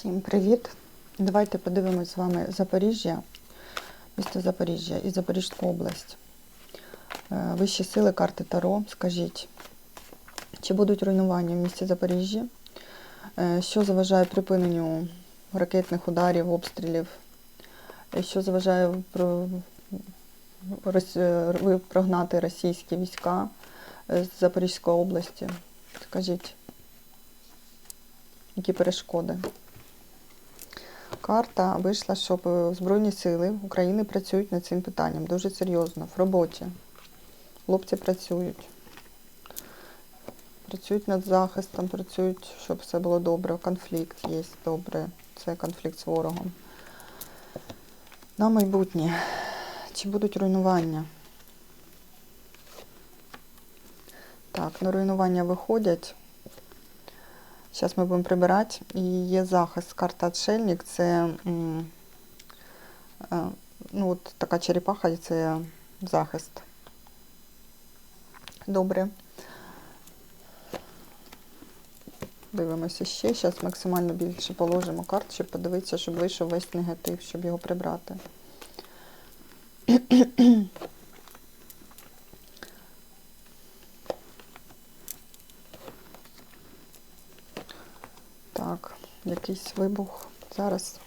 Всім привіт! Давайте подивимось з вами Запоріжжя, місто Запоріжжя і Запорізьку область. Е, Вищі сили карти Таро. Скажіть, чи будуть руйнування в місті Запоріжжя? Е, Що заважає припиненню ракетних ударів, обстрілів? Е, Що заважає прогнати російські війська з Запорізької області? Скажіть, які перешкоди? Карта вийшла, що е, Збройні сили України працюють над цим питанням дуже серйозно, в роботі. Хлопці працюють. Працюють над захистом, працюють, щоб все було добре. Конфлікт є добре. Це конфлікт з ворогом. На майбутнє. Чи будуть руйнування? Так, на руйнування виходять. Зараз ми будемо прибирати. І є захист. Карта Отшельник це е, ну, от така черепаха, це захист. Добре. Дивимося ще. Зараз максимально більше положимо карт, щоб подивитися, щоб вийшов весь негатив, щоб його прибрати. Так, якийсь вибух зараз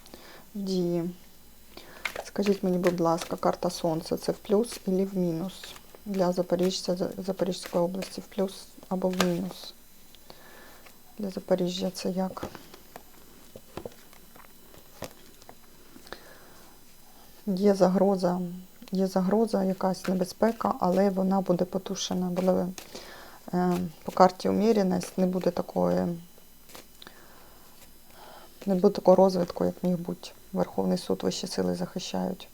в дії. Скажіть мені, будь ласка, карта Сонця це в плюс і в мінус? Для Запоріжжя, Запорізької області в плюс або в мінус? Для Запоріжжя це як? Є загроза, є загроза, якась небезпека, але вона буде потушена. Буде, е, по карті уміряність не буде такої не буде такого розвитку, як міг бути. Верховний суд вищі сили захищають.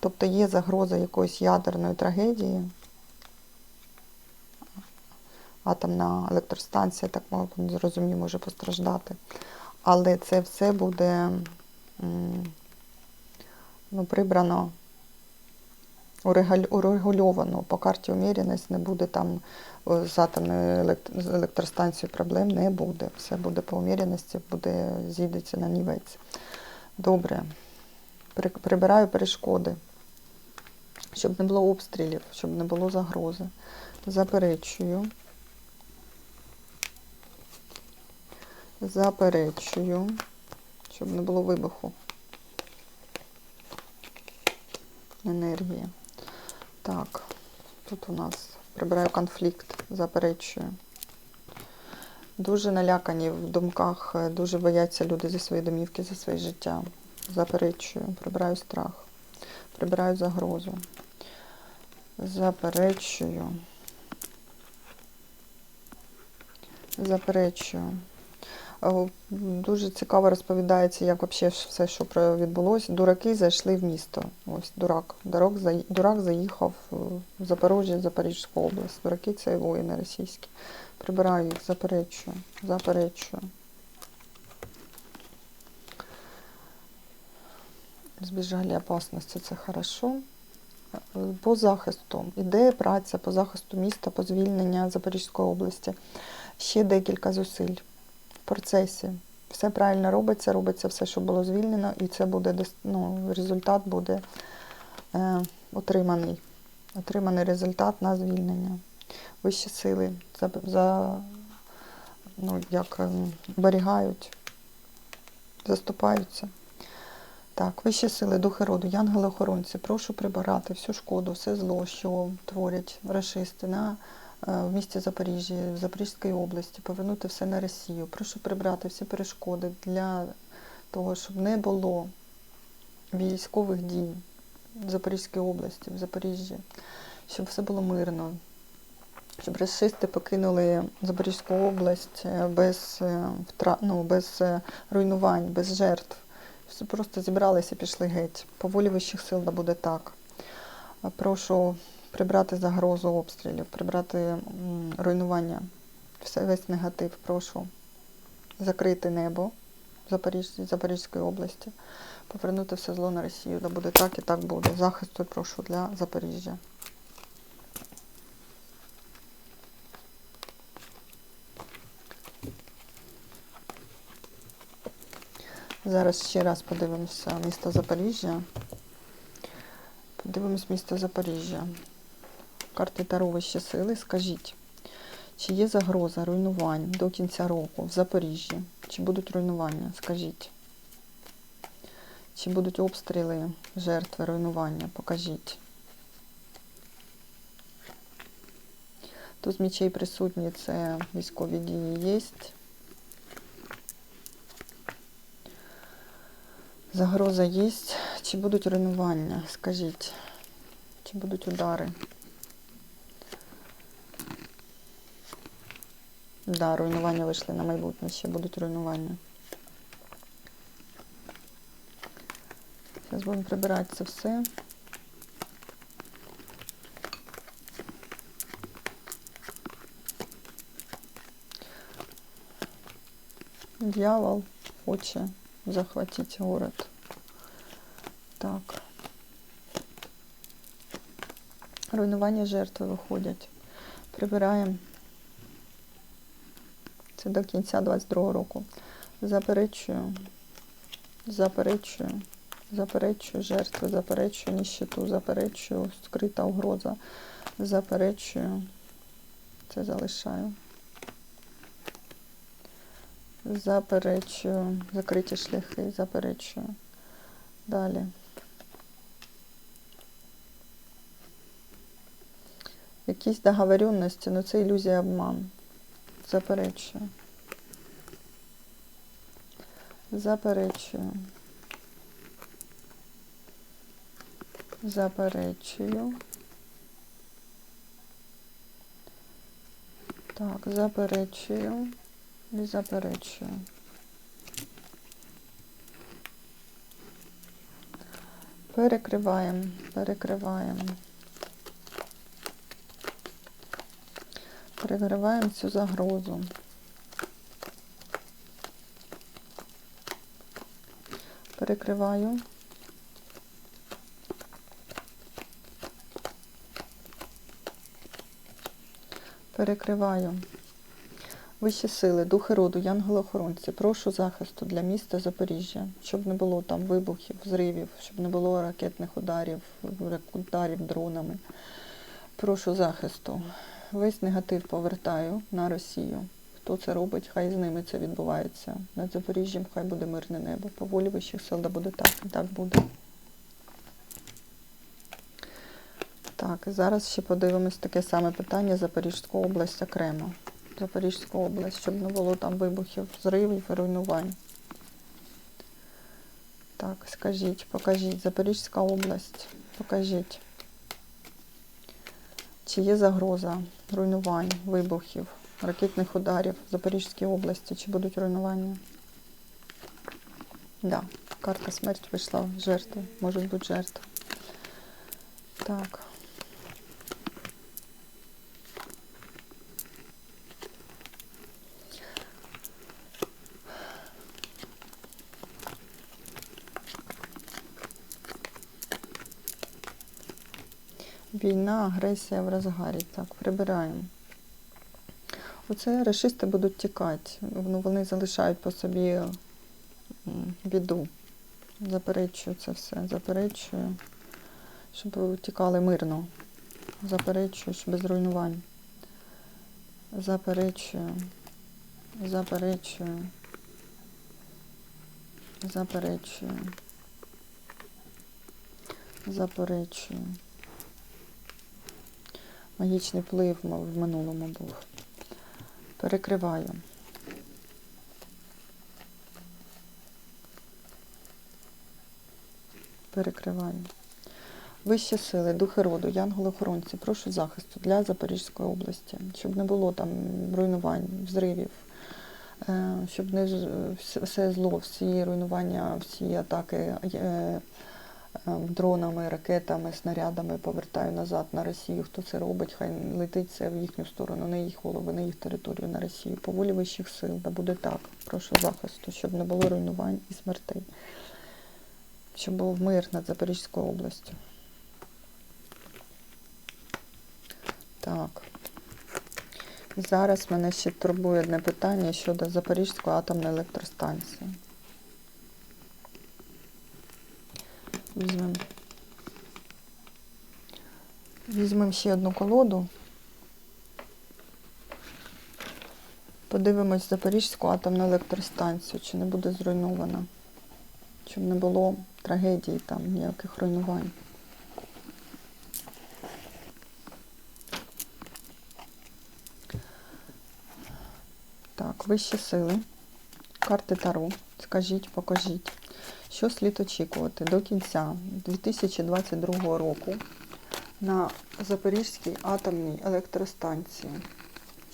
Тобто є загроза якоїсь ядерної трагедії. Атомна електростанція, так мало зрозуміло, може постраждати. Але це все буде ну, прибрано, урегульовано. По карті уміряність не буде там з атомною електростанцією проблем не буде. Все буде по уміряності, буде зійдеться на нівець. Добре. Прибираю перешкоди, щоб не було обстрілів, щоб не було загрози. Заперечую. Заперечую, щоб не було вибуху. Енергії. Так, тут у нас прибираю конфлікт, заперечую. Дуже налякані в думках, е, дуже бояться люди за свої домівки, за своє життя. Заперечую, прибираю страх, прибираю загрозу. Заперечую. Заперечую. О, Дуже цікаво розповідається, як взагалі все, що відбулося. Дураки зайшли в місто. Ось дурак. Дурак, заї- дурак заїхав в Запоріжжя, Запорізьку область. Дураки це воїни російські. Прибираю їх, заперечую, заперечую. Збіжали опасності, це хорошо. По захисту. Іде праця по захисту міста, по звільнення Запорізької області. Ще декілька зусиль процесі. Все правильно робиться, робиться все, що було звільнено, і це буде ну, результат буде е, отриманий. Отриманий результат на звільнення. Вищі сили за, за ну, як ем, оберігають, заступаються. Так, вищі сили, духи роду, янгели-охоронці, прошу прибирати всю шкоду, все зло, що творять рашисти на е, в місті Запоріжжя, в Запорізькій області, повернути все на Росію. Прошу прибрати всі перешкоди для того, щоб не було військових дій в Запорізькій області, в Запоріжжі, щоб все було мирно, щоб расисти покинули Запорізьку область е, без, е, втра... ну, без е, руйнувань, без жертв. Всі Просто зібралися і пішли геть. По волі вищих сил да буде так. Е, Прошу прибрати загрозу обстрілів, прибрати руйнування, все, весь негатив, прошу закрити небо Запоріж... Запорізької області, повернути все зло на Росію. Да буде так і так буде. Захисту прошу для Запоріжжя. Зараз ще раз подивимося місто Запоріжжя. Подивимось місто Запоріжжя. Карти Таро вищі сили. Скажіть, чи є загроза руйнувань до кінця року в Запоріжжі? Чи будуть руйнування? Скажіть. Чи будуть обстріли, жертви, руйнування? Покажіть. Тут з мічей присутні це військові дії є. Загроза є. Чи будуть руйнування? Скажіть. Чи будуть удари? Да, руйнування вийшли на майбутнє, ще будуть руйнування. Зараз будемо прибирати це все. Дьявол хоче захватить город. Так. Руйнування жертви виходять. Прибираємо. Це до кінця 22 року. Заперечую. Заперечую. Заперечую жертви, заперечую ніщиту, заперечую скрита угроза. Заперечую. Це залишаю. Заперечую. Закриті шляхи, заперечую. Далі. Якісь договоренності, ну це ілюзія обман. Заперечую. Заперечую. Заперечую. Так, заперечую і заперечую. Перекриваємо, перекриваємо. Перекриваємо цю загрозу. Перекриваю. Перекриваю. Вищі сили, духи роду, янголи-охоронці, прошу захисту для міста Запоріжжя, щоб не було там вибухів, зривів, щоб не було ракетних ударів, ударів дронами. Прошу захисту. Весь негатив повертаю на Росію. Хто це робить, хай з ними це відбувається. Над Запоріжжям хай буде мирне небо. По волі вищих сил да буде так, і так буде. Так, зараз ще подивимось таке саме питання Запорізьку область окремо. Запорізьку область, щоб не було там вибухів, зривів і руйнувань. Так, скажіть, покажіть, Запорізька область, покажіть. Чи є загроза руйнувань, вибухів, ракетних ударів в Запорізькій області? Чи будуть руйнування? Да, карта смерть вийшла, жертви, можуть бути жертви. Так. Війна, агресія в розгарі. Так, прибираємо. Оце решисти будуть тікати. Ну, вони залишають по собі біду. Заперечую це все. Заперечую, щоб тікали мирно. Заперечую, що без руйнувань. Заперечую. Заперечую. Заперечую. Заперечую. Магічний вплив в минулому був. Перекриваю. Перекриваю. Вищі сили, духи роду, янголи-охоронці, прошу захисту для Запорізької області, щоб не було там руйнувань, взривів, е, щоб не все зло, всі руйнування, всі атаки е, дронами, ракетами, снарядами повертаю назад на Росію. Хто це робить, хай летить це в їхню сторону, на їх голови, на їх територію, на Росію. По волі вищих сил, да буде так. Прошу захисту, щоб не було руйнувань і смертей. Щоб був мир над Запорізькою областю. Так. Зараз мене ще турбує одне питання щодо Запорізької атомної електростанції. Візьмемо. Візьмемо ще одну колоду. Подивимось Запорізьку атомну електростанцію, чи не буде зруйнована. Щоб не було трагедії там, ніяких руйнувань. Так, вищі сили. Карти Таро. Скажіть, покажіть, що слід очікувати до кінця 2022 року на Запорізькій атомній електростанції.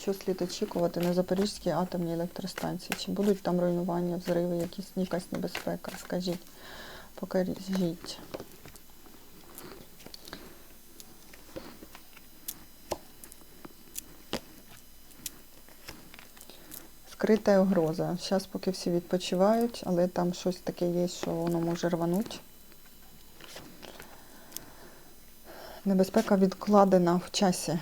Що слід очікувати на Запорізькій атомній електростанції? Чи будуть там руйнування, взриви, якісь якась небезпека? Скажіть, покажіть. Скрита угроза. Зараз поки всі відпочивають, але там щось таке є, що воно може рванути. Небезпека відкладена в часі.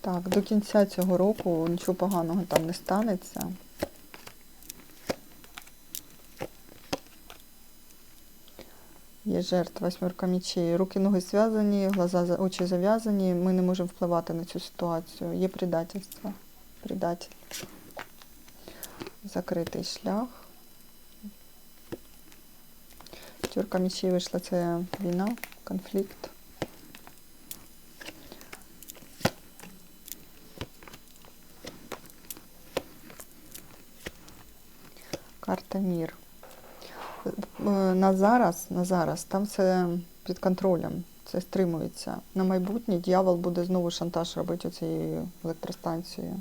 Так, до кінця цього року нічого поганого там не станеться. Є жертва восьмерка мечей. Руки, ноги зв'язані, глаза, очі зав'язані. Ми не можемо впливати на цю ситуацію. Є предательство. Предатель. Закритий шлях. П'ятерка мечей вийшла, це війна, конфлікт. Карта Мір. Е, На зараз, на зараз там все під контролем, це стримується. На майбутнє дьявол буде знову шантаж робити цією електростанцією.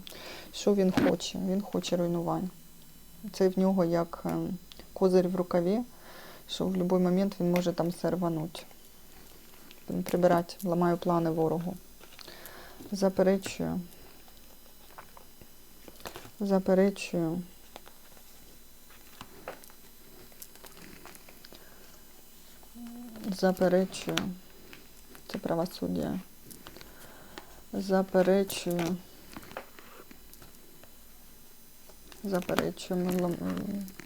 Що він хоче? Він хоче руйнувань. Це в нього як е, козир в рукаві, що в будь-який момент він може там все рванути. Він прибирати, ламаю плани ворогу. Заперечую. Заперечую. Заперечую. Це правосуддя. Заперечую. Заперечую.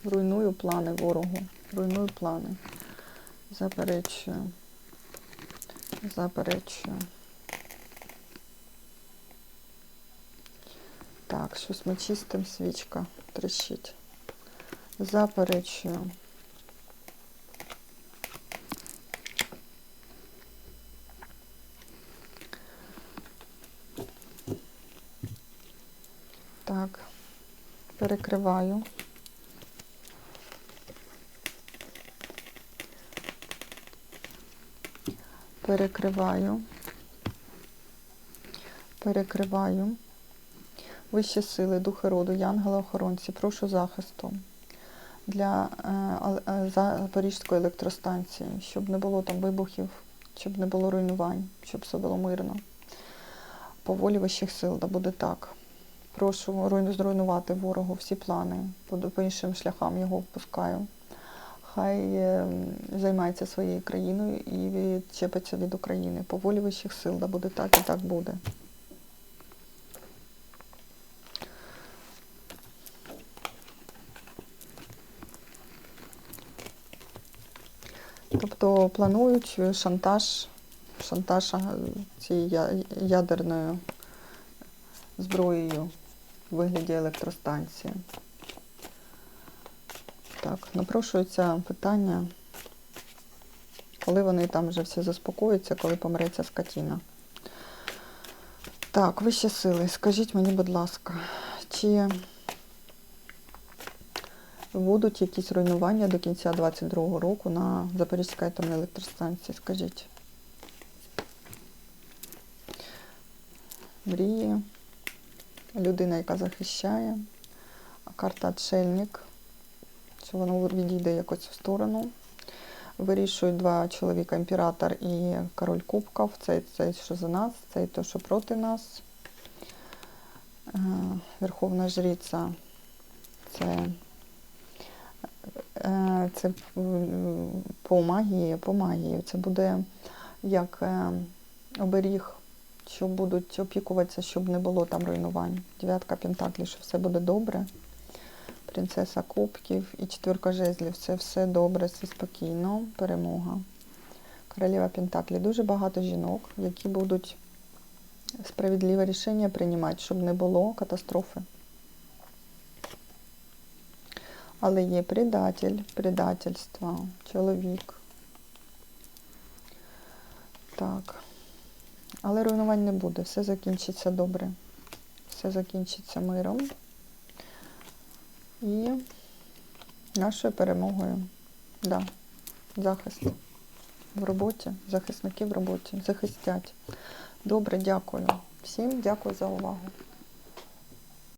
Руйную плани ворогу. Руйную плани. Заперечую. Заперечую. Так, щось ми чистим, свічка тріщить. Заперечую. Так, перекриваю. Перекриваю. Перекриваю. Вищі сили, духи роду, янголи-охоронці, прошу захисту для е, е, Запорізької електростанції, щоб не було там вибухів, щоб не було руйнувань, щоб все було мирно. По волі вищих сил, да буде так. Прошу зруйнувати ворогу всі плани, по, іншим шляхам його впускаю. Хай е, займається своєю країною і відчепиться від України. По волі вищих сил, да буде так і так буде. Тобто планують шантаж, шантаж цією ядерною зброєю вигляді електростанції. Так, напрошується питання, коли вони там вже всі заспокояться, коли помреться скотіна. Так, вищі сили, скажіть мені, будь ласка, чи будуть якісь руйнування до кінця 22-го року на Запорізькій атомній електростанції? Скажіть. Мрії, людина, яка захищає, карта отшельник, що воно відійде якось в сторону. Вирішують два чоловіка, імператор і король кубків. Цей, цей, що за нас, цей той, що проти нас. Е, Верховна жриця це, е, це по магії, по магії. Це буде як е, оберіг, що будуть опікуватися, щоб не було там руйнувань. Дев'ятка Пентаклі, що все буде добре. принцеса кубків і четвірка жезлів. Це все добре, все спокійно, перемога. Королева Пентаклі. Дуже багато жінок, які будуть справедливе рішення приймати, щоб не було катастрофи. Але є предатель, предательство, чоловік. Так. Але руйнувань не буде, все закінчиться добре. Все закінчиться миром. І нашою перемогою. Да. Захист в роботі, захисники в роботі, захистять. Добре, дякую. Всім дякую за увагу.